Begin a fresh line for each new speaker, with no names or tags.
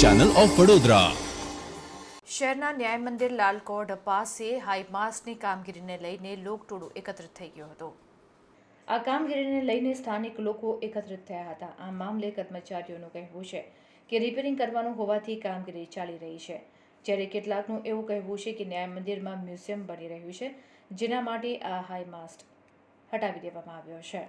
Channel of Vadodara
શહેરના ન્યાય મંદિર લાલકોટ પાસે હાઈમાસ્ટની કામગીરીને લઈને લોકટોળું એકત્રિત થઈ ગયું હતું. આ કામગીરીને લઈને સ્થાનિક લોકો એકત્રિત થયા હતા. આ મામલે કર્મચારીઓનું કહેવું છે કે રિપેરિંગ કરવાનું હોવાથી કામગીરી ચાલી રહી છે. જ્યારે કેટલાકનું એવું કહેવું છે કે ન્યાય મંદિરમાં મ્યુઝિયમ બની રહ્યું છે જેના માટે આ હાઈમાસ્ટ હટાવી દેવામાં આવ્યો છે.